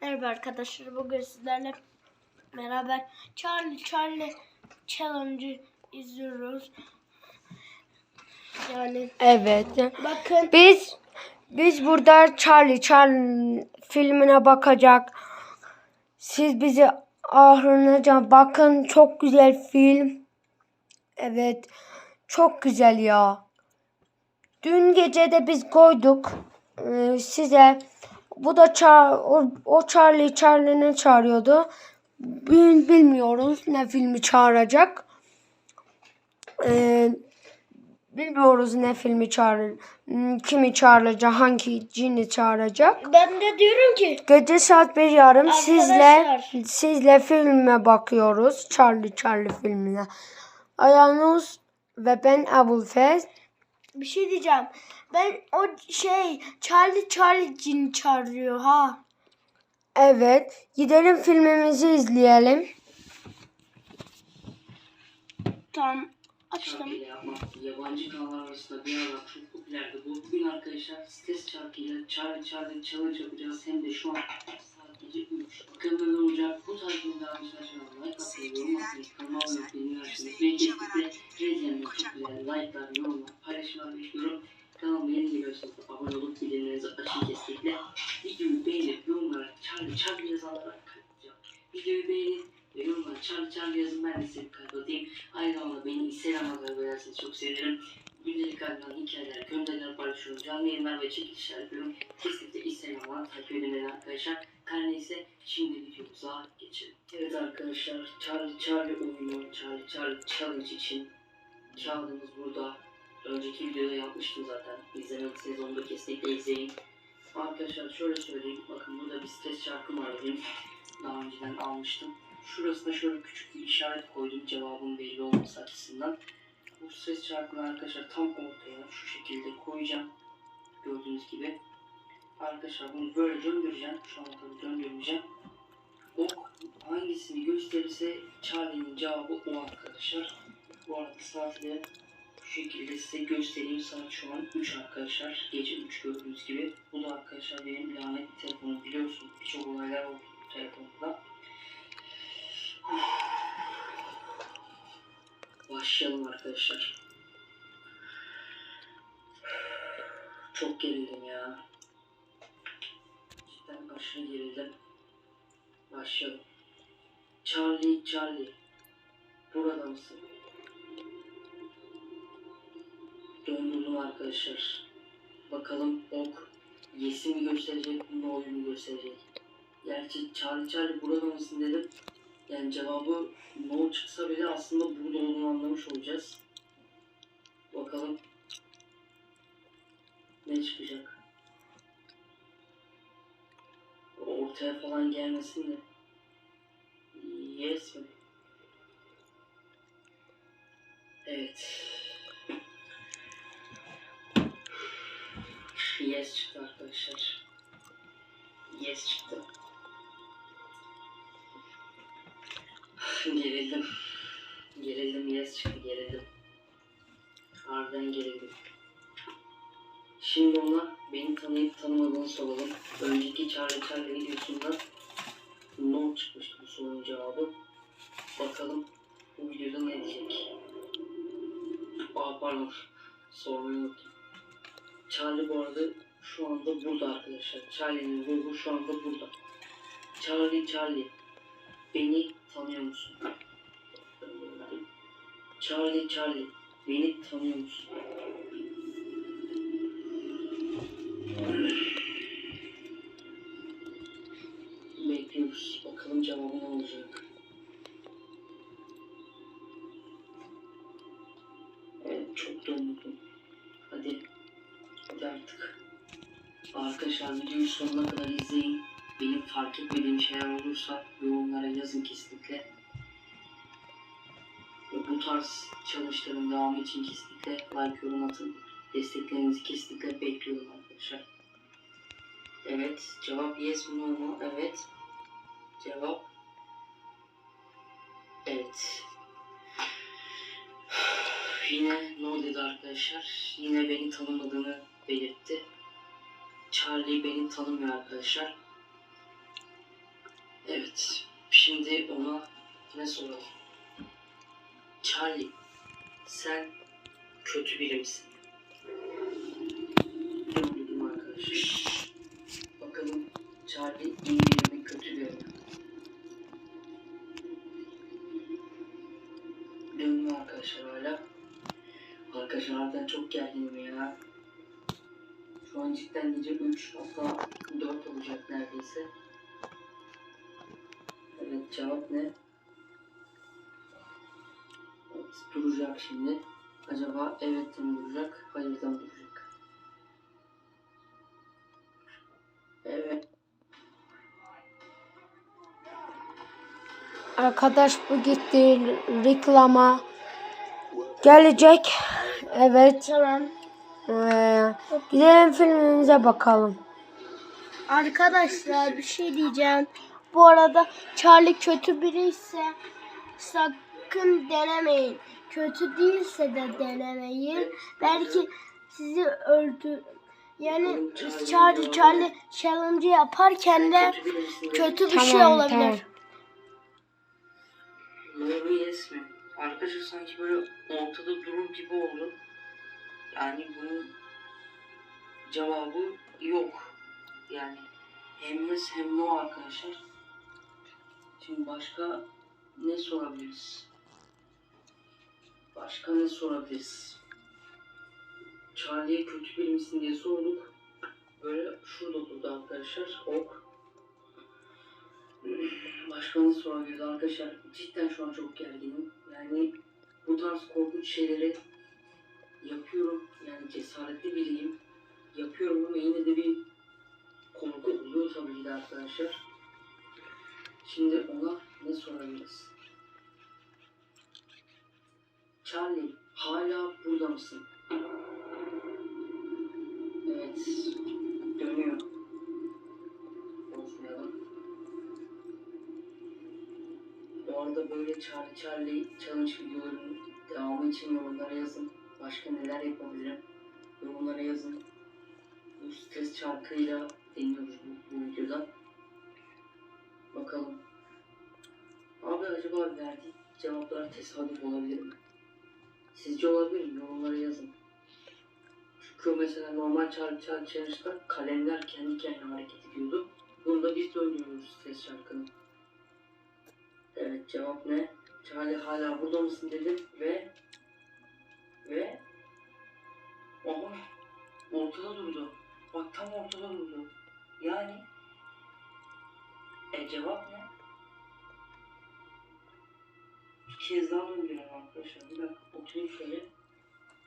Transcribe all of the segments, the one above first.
Merhaba arkadaşlar. Bugün sizlerle beraber Charlie Charlie Challenge'ı izliyoruz. Yani Evet. bakın Biz biz burada Charlie Charlie filmine bakacak. Siz bizi ahırınca bakın çok güzel film. Evet. Çok güzel ya. Dün gece de biz koyduk ee, size. Bu da Char o, o Charlie Charlie'ni çağırıyordu. Bil- Bilmiyoruz ne filmi çağıracak. Ee, Bilmiyoruz ne filmi çağırır, hmm, kimi çağıracak, hangi cini çağıracak. ben de diyorum ki Gece saat bir yarım sizle Arkadaşlar. sizle filme bakıyoruz. Charlie Charlie filmine. Ayanus ve ben Abulfez. bir şey diyeceğim. Ben o şey Charlie Charlie cin çağırıyor ha. Evet, gidelim filmimizi izleyelim. Tamam açtım. yabancı kanallar arasında bir aralar çok popülerdi. Bu bugün arkadaşlar stres şarkıyla Charlie Charlie Challenge yapacağız. Hem de şu an saat gece 3. Bakalım neler olacak. Bu tarz Edin beni arkadaşlar. Her neyse şimdi videomuza geçelim. Evet arkadaşlar Charlie Charlie oyunu, Charlie Charlie Challenge için kağıdımız burada. Önceki videoda yapmıştım zaten. İzlemediyseniz onu da kesinlikle izleyin. Arkadaşlar şöyle söyleyeyim. Bakın burada bir stres şarkım var benim. Daha önceden almıştım. Şurasına şöyle küçük bir işaret koydum cevabın belli olması açısından. Bu ses çarkını arkadaşlar tam ortaya şu şekilde koyacağım. Gördüğünüz gibi. Arkadaşlar bunu böyle döndüreceğim. Şu an tabii döndürmeyeceğim. Ok hangisini gösterirse Charlie'nin cevabı o arkadaşlar. Bu arada saati de şu şekilde size göstereyim. Saat şu an 3 arkadaşlar. Gece 3 gördüğünüz gibi. Bu da arkadaşlar benim lanet telefonum biliyorsunuz. Birçok olaylar oldu bu telefonda. Başlayalım arkadaşlar. Çok gerildim ya. Cidden aşırı gerildim. Başlayalım. Charlie, Charlie. Burada mısın? Döndürdüm arkadaşlar. Bakalım ok yes'i mi gösterecek, no'yu mu gösterecek? Gerçi Charlie Charlie burada mısın dedim. Yani cevabı no çıksa bile aslında burada olduğunu anlamış olacağız. Bakalım ne çıkacak. Ortaya falan gelmesin de. Yes mi? Evet. Yes çıktı arkadaşlar. Yes çıktı. Gerildim. Gerildim, yes çıktı, gerildim. Harbiden gerildim. Şimdi ona beni tanıyıp tanımadığını soralım. Önceki Charlie Charlie videosunda no çıkmıştı bu sorunun cevabı. Bakalım bu videoda ne diyecek. Aa pardon, sormayı unuttum. Charlie bu arada şu anda burada arkadaşlar. Charlie'nin ruhu şu anda burada. Charlie Charlie Beni tanıyor musun? Charlie Charlie, beni tanıyor musun? Bekliyoruz. Bakalım cevabı ne olacak. Evet, çok döndüm. Hadi. Hadi artık. Arkadaşlar videoyu sonuna kadar izleyin. Benim fark etmediğim şeyler olursa yorumlara yazın kesinlikle. Ve bu tarz challenge'ların devamı için kesinlikle like yorum atın. Desteklerinizi kesinlikle bekliyorum arkadaşlar. Evet. Cevap yes mi no mu? Evet. Cevap evet. Yine no dedi arkadaşlar. Yine beni tanımadığını belirtti. Charlie beni tanımıyor arkadaşlar. Evet. Şimdi ona ne soralım? Charlie, sen kötü biri misin? Gece 3 hatta 4 olacak neredeyse. Evet cevap ne? Evet, duracak şimdi. Acaba evet mi duracak, hayır da mı duracak? Evet. Arkadaş bu gitti reklama. Gelecek. Evet. Tamam. Ee, gidelim filmimize bakalım. Arkadaşlar bir şey diyeceğim. Bu arada Charlie kötü biri ise sakın denemeyin. Kötü değilse de denemeyin. Belki sizi öldür. Yani Charlie Charlie challenge yaparken de Kötü bir şey Tamam, olabilir. tamam. No yes mi? Arkadaşlar sanki böyle ortada durur gibi oldu. Yani bunun cevabı yok. Yani hem yes hem no arkadaşlar. Şimdi başka ne sorabiliriz? Başka ne sorabiliriz? Charlie'ye kötü biri misin diye sorduk. Böyle şurada durdu arkadaşlar. Ok. Başka ne sorabiliriz arkadaşlar? Cidden şu an çok gerginim. Yani bu tarz korkunç şeyleri yapıyorum. Yani cesaretli biriyim. Yapıyorum ama yine de bir korku oluyor tabii de arkadaşlar. Şimdi ona ne sorabiliriz? Charlie hala burada mısın? Evet. Dönüyor. Bozmayalım. Bu arada böyle Charlie Charlie challenge videolarının devamı için yorumlara yazın. Başka neler yapabilirim? Yorumlara yazın. Bu stres şarkıyla deniyoruz bu, bu videoda. Bakalım. Abi acaba verdiği cevaplar tesadüf olabilir mi? Sizce olabilir mi? Yorumlara yazın. Çünkü mesela normal Charlie Charlie Challenge'da kalemler kendi kendine hareket ediyordu. Bunda biz döndürüyoruz stres şarkını. Evet cevap ne? Charlie hala burada mısın dedim ve ve Aha ortada durdu. Bak tam ortada durdu. Yani e cevap ne? Bir kez daha döndürelim arkadaşlar. Bir dakika oturayım şöyle.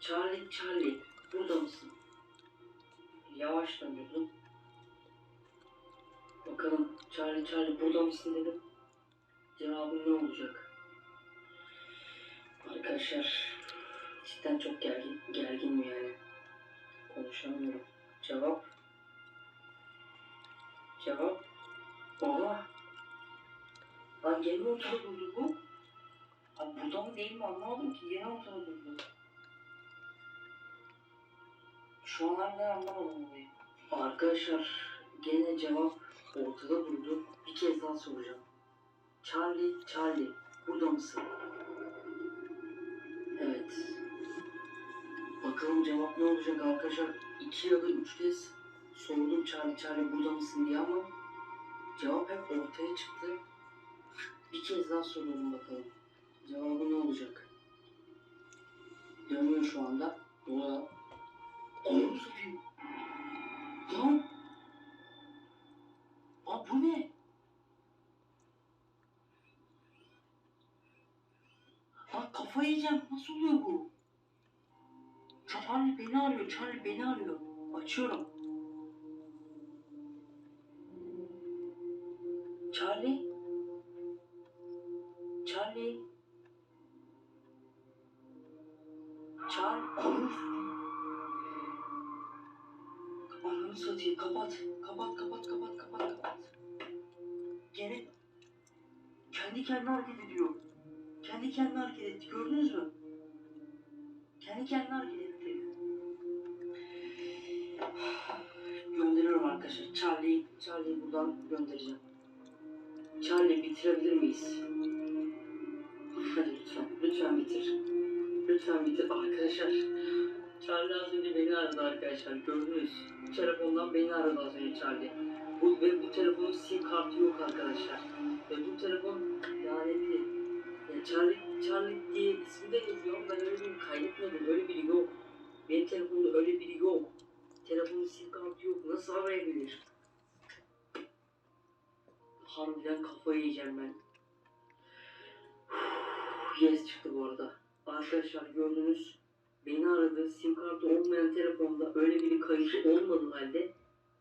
Charlie Charlie burada mısın? Yavaş döndürdüm. Bakalım Charlie Charlie burada mısın dedim. Cevabım ne olacak? Arkadaşlar cidden çok gergin, gerginim yani. Konuşamıyorum. Cevap? Cevap? Oha! Lan gene ortada durdu bu. Abi burada mı değil mi anlamadım ki gene ortada durdu. Şu an harbiden anlamadım olayı. Arkadaşlar gene cevap ortada durdu. Bir kez daha soracağım. Charlie, Charlie, burada mısın? Bakalım cevap ne olacak arkadaşlar. İki ya da üç kez sordum Charlie, Charlie burada mısın diye ama cevap hep ortaya çıktı. Bir kez daha soruyorum bakalım. Cevabı ne olacak? Dönüyor şu anda. Dola. Onu satayım. Lan. Aa bu ne? Lan kafayı yiyeceğim. Nasıl oluyor bu? Arıyor. Charlie beni arıyor. Açıyorum. Charlie? Charlie? Charlie? Ananı Ananı satayım. Kapat. Kapat, kapat, kapat, kapat, kapat. Gene kendi kendine hareket ediyor. Kendi kendine hareket etti. Gördünüz mü? Kendi kendine hareket arkadaşlar. Charlie, buradan göndereceğim. Charlie bitirebilir miyiz? Hadi lütfen, lütfen bitir. Lütfen bitir arkadaşlar. Charlie az önce beni aradı arkadaşlar. Gördünüz. Telefondan beni aradı az önce Charlie. Bu, ve bu telefonun sim kartı yok arkadaşlar. Ve bu telefon lanetli. Ya Charlie, Charlie diye ismi de yazıyor ben öyle bir kaydetmedim. Öyle biri yok. Benim telefonumda öyle biri yok. Telefonun sim arayabilir? Harbiden kafayı yiyeceğim ben. Yes çıktı bu arada. Arkadaşlar gördünüz. Beni aradı. Sim kartı olmayan telefonda öyle bir kayıtlı olmadığı halde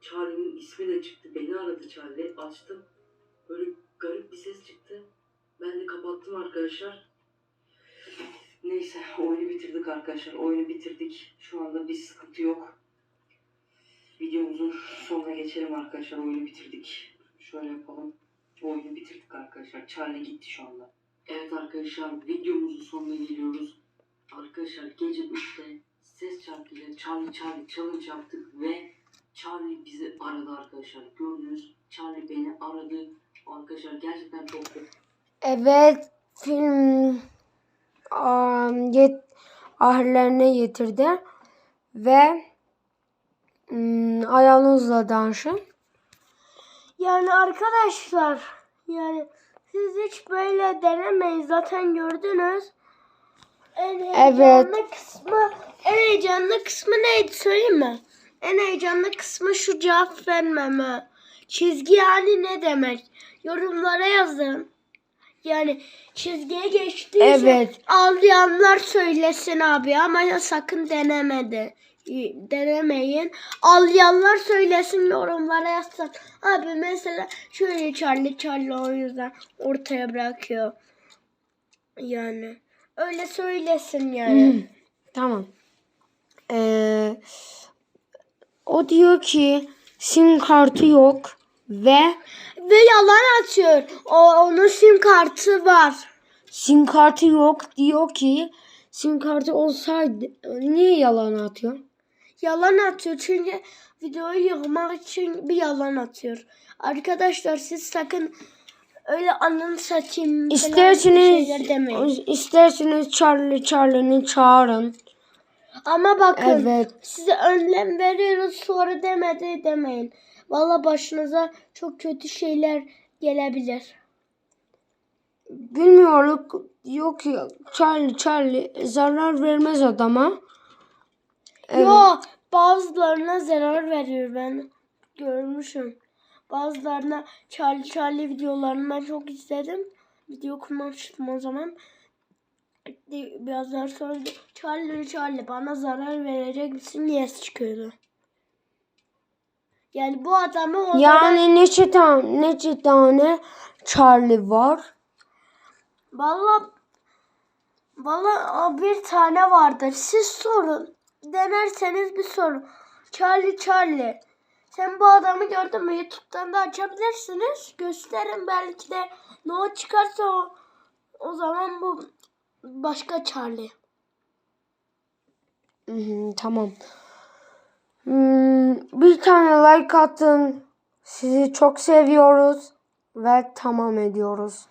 Charlie'nin ismi de çıktı. Beni aradı Charlie. Açtım. Böyle garip bir ses çıktı. Ben de kapattım arkadaşlar. Neyse oyunu bitirdik arkadaşlar. Oyunu bitirdik. Şu anda bir sıkıntı yok. Videomuzun sonuna geçelim arkadaşlar. Oyunu bitirdik. Şöyle yapalım. Oyunu bitirdik arkadaşlar. Charlie gitti şu anda. Evet arkadaşlar videomuzun sonuna geliyoruz. Arkadaşlar gece 3'te ses çarkıyla Charlie Charlie challenge yaptık ve Charlie bizi aradı arkadaşlar. Gördünüz Charlie beni aradı. Arkadaşlar gerçekten çok Evet film am, yet, ahirlerine getirdi ve hmm, ayağınızla danışın. Yani arkadaşlar yani siz hiç böyle denemeyin zaten gördünüz. En heyecanlı kısmı en heyecanlı kısmı neydi söyleyeyim mi? En heyecanlı kısmı şu cevap vermeme. Çizgi yani ne demek? Yorumlara yazın. Yani çizgiye geçtiyse Evet. ağlayanlar söylesin abi ama sakın denemedi. Denemeyin. Ağlayanlar söylesin yorumlara yazsın. Abi mesela şöyle Charlie Charlie o yüzden ortaya bırakıyor. Yani öyle söylesin yani. Tamam. Ee, o diyor ki sim kartı yok ve Ve yalan atıyor. O onun sim kartı var. sim kartı yok diyor ki sim kartı olsaydı niye yalan atıyor? Yalan atıyor çünkü videoyu yıkmak için bir yalan atıyor. Arkadaşlar siz sakın öyle anını satayım İsterseniz isterseniz Charlie Charlie'ni çağırın. Ama bakın Evet. size önlem veriyoruz sonra demedi demeyin. Valla başınıza çok kötü şeyler gelebilir. Bilmiyorum yok ki Charlie Charlie zarar vermez adama. Evet. Yo bazılarına zarar veriyor ben görmüşüm. Bazılarına Charlie Charlie videolarını ben çok izledim. Video kurmamıştım o zaman. Birazdan sonra Charlie Charlie bana zarar verecek misin diye çıkıyordu. Yani bu adamı o zaman Yani neçe tane neçe tane Charlie var? Valla Valla bir tane vardır. Siz sorun. Denerseniz bir sorun. Charlie Charlie. Sen bu adamı gördün mü? Youtube'dan da açabilirsiniz. Gösterin belki de ne o çıkarsa o, o zaman bu başka Charlie. Hı, tamam. Hmm, bir tane like atın. Sizi çok seviyoruz ve tamam ediyoruz.